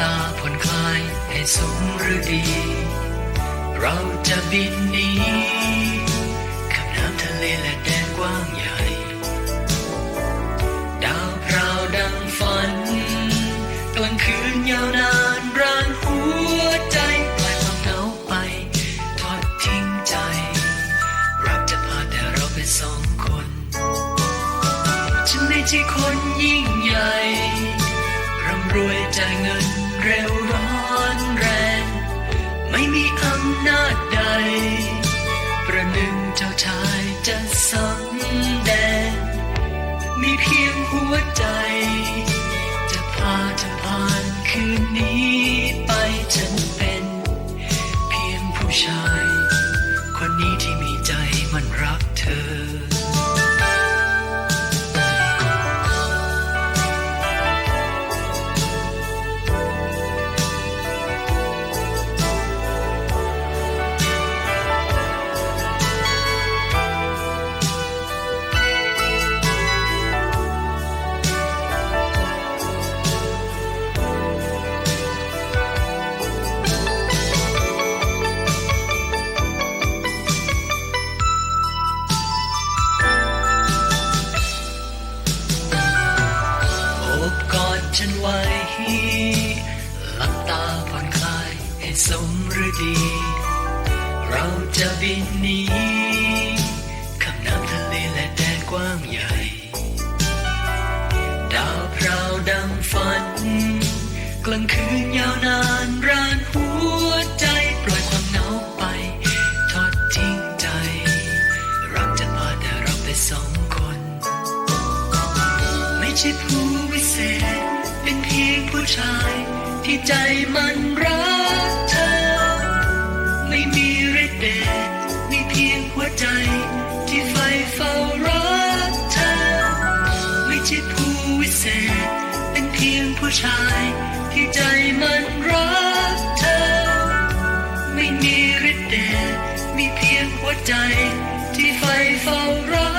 ตาผ่อนคลายให้สมฤดี เราจะบินหนีข้ามน้ำทะเลและแดนกว้างใหญ่ ดาวพราวดังฝัน กลางคืนยาวนานร่างหัวใจปล่อยความเหงาไป ทอดทิ้งใจ รักจะพาแต่เราเป็นสองคนฉันไม่ใช่คนยิ่งใหญ่ ร่ำรวยจ่ายเงิน เร็วร้อนแรง ไม่มีอำนาจใด ประหนึ่งเจ้าชายจะสำแดงมีเพียง ฉันไว้หลับตาผ่อนคลายให้สมฤดี เราจะบินหนีข้ามน้ำทะเลและแดนกว้างใหญ่ ดาวพราวดังฝัน กลางคืนยาวนานรานหัวใจปล่อยความเหงาไป ทอดทิ้งใจ รักจะพาแต่เราไปสองคน ไม่ใช่ผู้วิเศษ ชายที่ใจมันรักเธอ ไม่มีฤทธิ์เดชมีเพียงหัวใจที่ไฟเฝ้ารักเธอ ไม่ใช่ผู้วิเศษ เป็นเพียงผู้ชายที่ใจมันรักเธอ ไม่มีฤทธิ์เดชมีเพียงหัวใจที่ไฟเฝ้ารัก